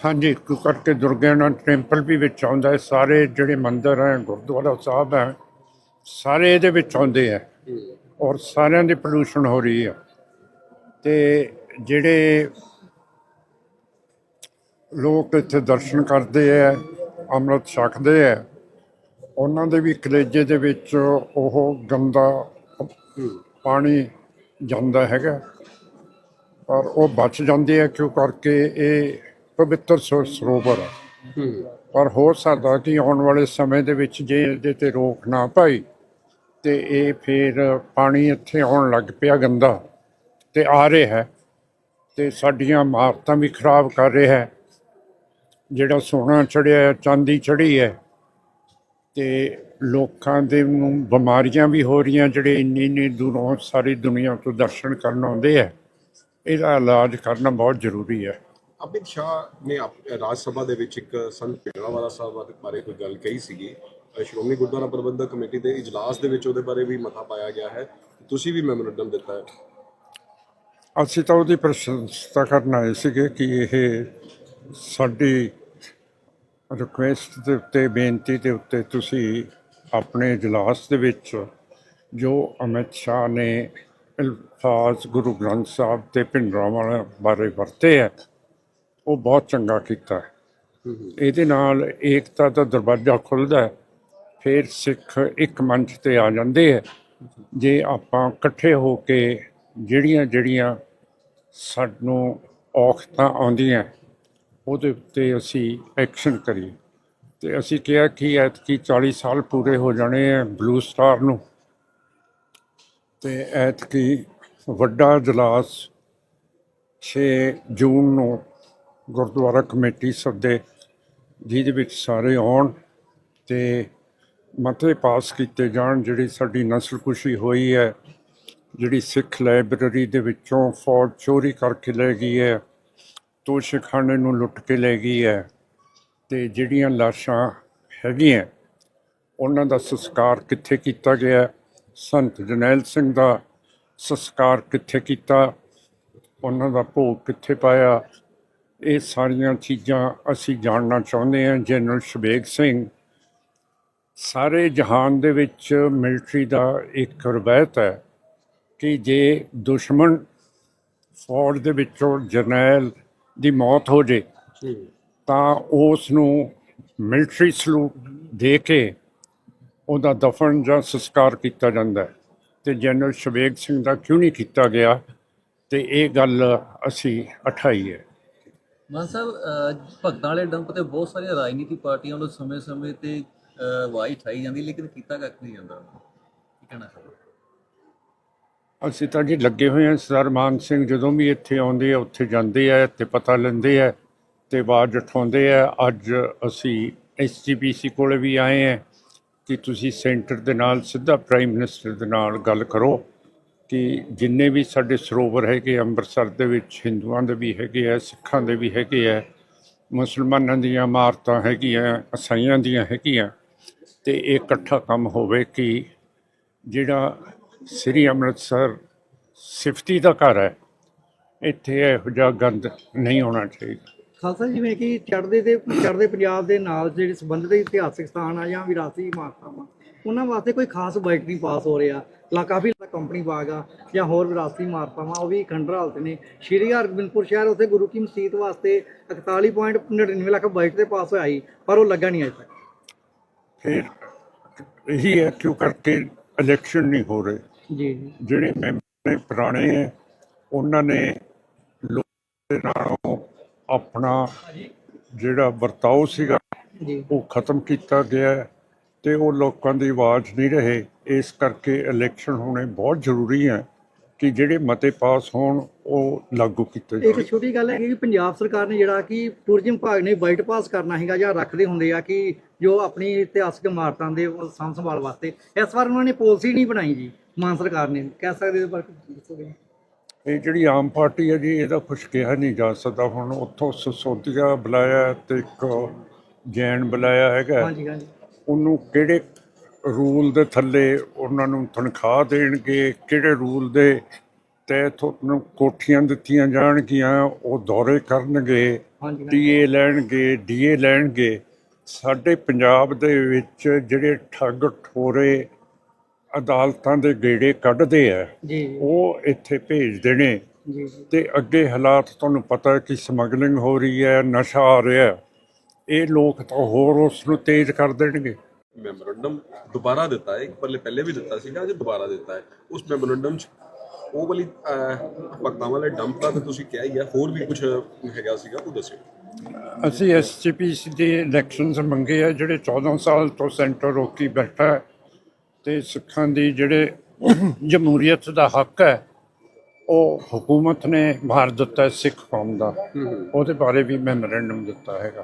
ਹਾਂਜੀ ਕਿਉਂ ਕਰਕੇ ਦੁਰਗਿਆਨਾ ਟੈਂਪਲ ਵੀ ਵਿੱਚ ਆਉਂਦਾ ਹੈ। ਸਾਰੇ ਜਿਹੜੇ ਮੰਦਿਰ ਹੈ, ਗੁਰਦੁਆਰਾ ਸਾਹਿਬ ਹੈ, ਸਾਰੇ ਇਹਦੇ ਵਿੱਚ ਆਉਂਦੇ ਹੈ ਔਰ ਸਾਰਿਆਂ ਦੀ ਪੋਲੂਸ਼ਨ ਹੋ ਰਹੀ ਹੈ। ਤੇ ਜਿਹੜੇ ਲੋਕ ਇੱਥੇ ਦਰਸ਼ਨ ਕਰਦੇ ਹੈ, ਅੰਮ੍ਰਿਤ ਛਕਦੇ ਹੈ, ਉਹਨਾਂ ਦੇ ਵੀ ਕਲੇਜੇ ਦੇ ਵਿੱਚ ਉਹ ਗੰਦਾ ਪਾਣੀ ਜਾਂਦਾ ਹੈਗਾ। ਪਰ ਉਹ ਬਚ ਜਾਂਦੇ ਆ ਕਿਉਂ ਕਰਕੇ ਇਹ ਪਵਿੱਤਰ ਸਰੋ- ਸਰੋਵਰ ਹੈ। ਪਰ ਹੋ ਸਕਦਾ ਕਿ ਆਉਣ ਵਾਲੇ ਸਮੇਂ ਦੇ ਵਿੱਚ ਜੇ ਇਹਦੇ ਤੇ ਰੋਕ ਨਾ ਪਾਈ ਤੇ ਇਹ ਫਿਰ ਪਾਣੀ ਇੱਥੇ ਆਉਣ ਲੱਗ ਪਿਆ ਗੰਦਾ ਤੇ ਆ ਰਿਹਾ ਹੈ ਤੇ ਸਾਡੀਆਂ ਇਮਾਰਤਾਂ ਵੀ ਖਰਾਬ ਕਰ ਰਿਹਾ ਹੈ। ਜਿਹੜਾ ਸੋਨਾ ਚੜਿਆ ਹੈ ਚਾਂਦੀ ਚੜੀ ਹੈ ਤੇ ਲੋਕਾਂ ਦੇ ਨੂੰ ਬਿਮਾਰੀਆਂ ਵੀ ਹੋ ਰਹੀਆਂ ਜਿਹੜੇ ਇੰਨੀ ਇੰਨੀ ਦੂਰੋਂ ਸਾਰੀ ਦੁਨੀਆ ਤੋਂ ਦਰਸ਼ਨ ਕਰਨ ਆਉਂਦੇ ਹੈ। ਇਹਦਾ ਇਲਾਜ ਕਰਨਾ ਬਹੁਤ ਜ਼ਰੂਰੀ ਹੈ। ਅਮਿਤ ਸ਼ਾਹ ਨੇ ਆਪ- ਰਾਜ ਸਭਾ ਦੇ ਵਿੱਚ ਇੱਕ ਸੰਤ ਭਿੰਡਰਾਵਾਲਾ ਸਾਹਿਬ ਬਾਰੇ ਕੋਈ ਗੱਲ ਕਹੀ ਸੀਗੀ। ਅ, ਸ਼੍ਰੋਮਣੀ ਗੁਰਦੁਆਰਾ ਪ੍ਰਬੰਧਕ ਕਮੇਟੀ ਦੇ ਇਜਲਾਸ ਦੇ ਵਿੱਚ ਉਹਦੇ ਬਾਰੇ ਵੀ ਮਤਾ ਪਾਇਆ ਗਿਆ ਹੈ। ਤੁਸੀਂ ਵੀ ਮੈਮੋਰੰਡਮ ਦਿੱਤਾ ਹੈ। ਅਸੀਂ ਤਾਂ ਉਹਦੀ ਪ੍ਰਸ਼ੰਸਾ ਕਰਨ ਆਏ ਸੀਗੇ ਕਿ ਇਹ ਸਾਡੀ ਰਿਕੁਐਸਟ ਦੇ ਉੱਤੇ ਬੇਨਤੀ ਦੇ ਉੱਤੇ ਤੁਸੀਂ ਆਪਣੇ ਇਜਲਾਸ ਦੇ ਵਿੱਚ ਜੋ ਅਮਿਤ ਸ਼ਾਹ ਨੇ ਅਲਫਾਜ਼ ਗੁਰੂ ਗ੍ਰੰਥ ਸਾਹਿਬ ਤੇ ਭਿੰਡਰਾਂਵਾਲਾ ਬਾਰੇ ਵਰਤੇ ਹੈ ਉਹ ਬਹੁਤ ਚੰਗਾ ਕੀਤਾ। ਇਹਦੇ ਨਾਲ ਏਕਤਾ ਦਾ ਦਰਵਾਜ਼ਾ ਖੁੱਲਦਾ ਹੈ, ਫਿਰ ਸਿੱਖ ਇੱਕ ਮੰਚ ਤੇ ਆ ਜਾਂਦੇ ਹੈ। ਜੇ ਆਪਾਂ ਇਕੱਠੇ ਹੋ ਕੇ ਜਿਹੜੀਆਂ ਜਿਹੜੀਆਂ ਸਾਨੂੰ ਔਖਤਾਂ ਆਉਂਦੀਆਂ, ਉਹਦੇ ਉੱਤੇ ਅਸੀਂ ਐਕਸ਼ਨ ਕਰੀਏ। ਤੇ ਅਸੀਂ ਕਿਹਾ ਕਿ ਐਤਕੀ 40 ਸਾਲ ਪੂਰੇ ਹੋ ਜਾਣੇ ਆ ਬਲੂ ਸਟਾਰ ਨੂੰ। ਤੇ ਐਤਕੀ ਵੱਡਾ ਇਜਲਾਸ 6 ਜੂਨ ਨੂੰ ਗੁਰਦੁਆਰਾ ਕਮੇਟੀ ਸੱਦੇ, ਜਿਹਦੇ ਵਿੱਚ ਸਾਰੇ ਆਉਣ ਤੇ ਮਤੇ ਪਾਸ ਕੀਤੇ ਜਾਣ ਜਿਹੜੀ ਸਾਡੀ ਨਸਲਕੁਸ਼ੀ ਹੋਈ ਹੈ, ਜਿਹੜੀ ਸਿੱਖ ਲਾਇਬ੍ਰੇਰੀ ਦੇ ਵਿੱਚੋਂ ਫੌਜ ਚੋਰੀ ਕਰਕੇ ਲੈ ਗਈ ਹੈ ਤੋਸ਼ਖਾਨੇ ਨੂੰ ਲੁੱਟ ਕੇ ਲੈ ਗਈ ਹੈ ਤੇ ਜਿਹੜੀਆਂ ਲਾਸ਼ਾਂ ਹੈਗੀਆਂ, ਉਹਨਾਂ ਦਾ ਸੰਸਕਾਰ ਕਿੱਥੇ ਕੀਤਾ ਗਿਆ? ਸੰਤ ਜਨੈਲ ਸਿੰਘ ਦਾ ਸੰਸਕਾਰ ਕਿੱਥੇ ਕੀਤਾ? ਉਹਨਾਂ ਦਾ ਭੋਗ ਕਿੱਥੇ ਪਾਇਆ? ਇਹ ਸਾਰੀਆਂ ਚੀਜ਼ਾਂ ਅਸੀਂ ਜਾਣਨਾ ਚਾਹੁੰਦੇ ਹਾਂ। ਜਨਰਲ ਸ਼ਬੇਗ ਸਿੰਘ ਸਾਰੇ ਜਹਾਨ ਦੇ ਵਿੱਚ ਮਿਲਟਰੀ ਦਾ ਇੱਕ ਰਵਾਇਤ ਹੈ ਕਿ ਜੇ ਦੁਸ਼ਮਣ ਫੌਜ ਦੇ ਵਿੱਚੋਂ ਜਰਨੈਲ ਦੀ ਮੌਤ ਹੋ ਜੇ ਤਾਂ ਉਸ ਨੂੰ ਮਿਲਟਰੀ ਸਲੂਟ ਦੇ ਕੇ ਉਹਦਾ ਦਫਨ ਜਾਂ ਸੰਸਕਾਰ ਕੀਤਾ ਜਾਂਦਾ ਹੈ। ਤੇ ਜਨਰਲ ਸ਼ਵੇਗ ਸਿੰਘ ਦਾ ਕਿਉਂ ਨਹੀਂ ਕੀਤਾ ਗਿਆ? ਤੇ ਇਹ ਗੱਲ ਅਸੀਂ ਉਠਾਈ ਹੈ। ਮਾਨ ਸਾਹਿਬ ਭਗਤਾਂ ਵਾਲੇ ਡੰਪ ਤੇ ਬਹੁਤ ਸਾਰੀਆਂ ਰਾਜਨੀਤੀ ਪਾਰਟੀਆਂ ਵੱਲੋਂ ਸਮੇਂ-ਸਮੇਂ ਤੇ ਅਹ, ਆਵਾਜ਼ ਉਠਾਈ ਜਾਂਦੀ ਲੇਕਿਨ ਕੀਤਾ ਕੱਖ ਨਹੀਂ ਜਾਂਦਾ। ਕੀ ਕਹਿਣਾ ਅਸੀਂ ਤਾਂ ਜੀ ਲੱਗੇ ਹੋਏ ਹਾਂ ਸਰਦਾਰ ਮਾਨ ਸਿੰਘ ਜਦੋਂ ਵੀ ਇੱਥੇ ਆਉਂਦੇ ਆ ਉੱਥੇ ਜਾਂਦੇ ਆ ਤੇ ਪਤਾ ਲੈਂਦੇ ਆ ਤੇ ਆਵਾਜ਼ ਉਠਾਉਂਦੇ ਆ। ਅੱਜ ਅਸੀਂ ਐਸਜੀਪੀਸੀ ਕੋਲੇ ਵੀ ਆਏ ਆ ਕਿ ਤੁਸੀਂ ਸੈਂਟਰ ਦੇ ਨਾਲ ਸਿੱਧਾ ਪ੍ਰਾਈਮ ਮਿਨਿਸਟਰ ਦੇ ਨਾਲ ਗੱਲ ਕਰੋ। ਕਿ ਜਿੰਨੇ ਵੀ ਸਾਡੇ ਸਰੋਵਰ ਹੈਗੇ ਅੰਮ੍ਰਿਤਸਰ ਦੇ ਵਿੱਚ, ਹਿੰਦੂਆਂ ਦੇ ਵੀ ਹੈਗੇ ਆ, ਸਿੱਖਾਂ ਦੇ ਵੀ ਹੈਗੇ ਆ, ਮੁਸਲਮਾਨਾਂ ਦੀਆਂ ਇਮਾਰਤਾਂ ਹੈਗੀਆਂ ਈਸਾਈਆਂ ਦੀਆਂ ਹੈਗੀਆਂ, ਤੇ ਇਹ ਇਕੱਠਾ ਕੰਮ ਹੋਵੇ ਕਿ ਜਿਹੜਾ ਸ੍ਰੀ ਅੰਮ੍ਰਿਤਸਰ ਸਿਫਤੀ ਦਾ ਘਰ ਹੈ, ਇੱਥੇ ਇਹੋ ਜਿਹਾ ਗੰਦ ਨਹੀਂ ਹੋਣਾ ਚਾਹੀਦਾ। ਖਾਲਸਾ ਜਿਵੇਂ ਕਿ ਚੜ੍ਹਦੇ ਦੇ, ਚੜ੍ਹਦੇ ਪੰਜਾਬ ਦੇ ਨਾਲ ਜਿਹੜੇ ਸੰਬੰਧਿਤ ਇਤਿਹਾਸਿਕ ਸਥਾਨ ਆ ਜਾਂ ਵਿਰਾਸਤੀ ਇਮਾਰਤਾਂ ਵਾ, ਉਹਨਾਂ ਵਾਸਤੇ ਕੋਈ ਖਾਸ ਬਾਈਕ ਨਹੀਂ ਪਾਸ ਹੋ ਰਿਹਾ। ਲਾ ਕਾਫੀ ਕੰਪਨੀ ਬਾਗ ਆ ਜਾਂ ਹੋਰ ਵਿਰਾਸਤੀ ਇਮਾਰਤਾਂ ਵਾ ਉਹ ਵੀ ਖੰਡਰ ਹਾਲਤ ਨੇ। ਸ਼੍ਰੀ ਹਰਗੋਬਿੰਦਪੁਰ ਸ਼ਹਿਰ ਉੱਥੇ ਗੁਰੂ ਕੀ ਮਸਜਿਦ ਵਾਸਤੇ 41.99 ਲੱਖ ਬਜਟ ਤੇ ਪਾਸ ਹੋਇਆ ਸੀ ਪਰ ਉਹ ਲੱਗਾ ਨਹੀਂ ਅਜੇ ਤੱਕ। ਫਿਰ ਇਹੀ ਹੈ ਕਿਉਂ ਕਰਕੇ ਇਲੈਕਸ਼ਨ ਨਹੀਂ ਹੋ ਰਹੇ। ਜੀ ਜੀ। ਜਿਹੜੇ ਮੈਂਬਰ ਨੇ ਪੁਰਾਣੇ ਹੈ ਉਹਨਾਂ ਨੇ ਲੋਕਾਂ ਦੇ ਨਾਲੋਂ ਆਪਣਾ ਜਿਹੜਾ ਵਰਤਾਓ ਸੀਗਾ ਉਹ ਖਤਮ ਕੀਤਾ ਗਿਆ। ਹੈ ਤੇ ਉਹ ਲੋਕਾਂ ਦੀ ਆਵਾਜ਼ ਨਹੀਂ ਰਹੇ। ਇਸ ਕਰਕੇ ਇਲੈਕਸ਼ਨ ਹੋਣੇ ਬਹੁਤ ਜ਼ਰੂਰੀ ਹੈ ਕਿ ਜਿਹੜੇ ਮਤੇ ਪਾਸ ਹੋਣ ਉਹ ਲਾਗੂ ਕੀਤੇ ਜਾਣ। ਇੱਕ ਛੋਟੀ ਗੱਲ ਹੈ ਕਿ ਪੰਜਾਬ ਸਰਕਾਰ ਨੇ ਜਿਹੜਾ ਕਿ ਟੂਰਿਜ਼ਮ ਵਿਭਾਗ ਨੇ ਬਜਟ ਪਾਸ ਕਰਨਾ ਹੈਗਾ ਜਾਂ ਰੱਖਦੇ ਹੁੰਦੇ ਆ ਕਿ ਜੋ ਆਪਣੀ ਇਤਿਹਾਸਕ ਇਮਾਰਤਾਂ ਦੇ ਸਾਂਭ ਸੰਭਾਲ ਵਾਸਤੇ। ਇਸ ਵਾਰ ਉਹਨਾਂ ਨੇ ਪਾਲਿਸੀ ਨਹੀਂ ਬਣਾਈ ਜੀ ਮਾਨ ਸਰਕਾਰ ਨੇ। ਕਹਿ ਸਕਦੇ ਕੁਝ ਦੱਸੋਗੇ? ਇਹ ਜਿਹੜੀ ਆਮ ਪਾਰਟੀ ਹੈ ਜੀ ਇਹਦਾ ਕੁਛ ਕਿਹਾ ਨਹੀਂ ਜਾ ਸਕਦਾ। ਹੁਣ ਉੱਥੋਂ ਸਸੋਦੀਆ ਬੁਲਾਇਆ ਤੇ ਇੱਕ ਜੈਨ ਬੁਲਾਇਆ ਹੈਗਾ। ਹਾਂਜੀ ਹਾਂਜੀ। ਉਹਨੂੰ ਕਿਹੜੇ ਰੂਲ ਦੇ ਥੱਲੇ ਉਹਨਾਂ ਨੂੰ ਤਨਖਾਹ ਦੇਣਗੇ ਕਿਹੜੇ ਰੂਲ ਦੇ ਤੇ ਤੁਹਾਨੂੰ ਕੋਠੀਆਂ ਦਿੱਤੀਆਂ ਜਾਣਗੀਆਂ ਉਹ ਦੌਰੇ ਕਰਨਗੇ। ਟੀਏ ਲੈਣਗੇ ਡੀਏ ਲੈਣਗੇ ਸਾਡੇ ਪੰਜਾਬ ਦੇ ਵਿੱਚ ਜਿਹੜੇ ਠੱਗ ਠੋਰੇ ਅਦਾਲਤਾਂ ਦੇ ਗੇੜੇ ਕੱਢਦੇ ਆ ਉਹ ਇੱਥੇ ਭੇਜਦੇ ਨੇ ਜੀ ਜੀ ਤੇ ਅੱਗੇ ਹਾਲਾਤ ਤੁਹਾਨੂੰ ਪਤਾ ਹੈ ਕਿ ਸਮਗਲਿੰਗ ਹੋ ਰਹੀ ਹੈ ਨਸ਼ਾ ਆ ਰਿਹਾ ਹੈ। ਇਹ ਲੋਕ ਤਾਂ ਹੋਰ ਉਸ ਨੂੰ ਤੇਜ਼ ਕਰ ਦੇਣਗੇ। ਮੈਮੋਰੰਡਮ ਦੁਬਾਰਾ ਦਿੱਤਾ ਹੈ ਇੱਕ ਪੱਲੇ ਪਹਿਲੇ ਵੀ ਦਿੱਤਾ ਸੀਗਾ ਅੱਜ ਦੁਬਾਰਾ ਦਿੱਤਾ ਹੈ। ਉਸ ਮੈਮੋਰੰਡਮ ਚ ਉਹ ਵਾਲੀ ਭਗਤਾਂ ਵਾਲੇ ਡੰਪ ਦਾ ਤਾਂ ਤੁਸੀਂ ਕਿਹਾ ਹੀ ਹੈ ਹੋਰ ਵੀ ਕੁਝ ਹੈਗਾ ਸੀਗਾ ਉਹ ਦੱਸਿਓ। ਅਸੀਂ ਐਸਜੀਪੀਸੀ ਦੇ ਇਲੈਕਸ਼ਨਸ ਮੰਗੇ ਆ ਜਿਹੜੇ 14 ਸਾਲ ਤੋਂ ਸੈਂਟਰ ਰੋਕੀ ਬੈਠਾ ਤੇ ਸਿੱਖਾਂ ਦੀ ਜਿਹੜੇ ਜਮਹੂਰੀਅਤ ਦਾ ਹੱਕ ਹੈ ਉਹ ਹਕੂਮਤ ਨੇ ਮਾਰ ਦਿੱਤਾ ਸਿੱਖ ਕੌਮ ਦਾ। ਉਹਦੇ ਬਾਰੇ ਵੀ ਮੈਮੋਰੈਂਡਮ ਦਿੱਤਾ ਹੈਗਾ।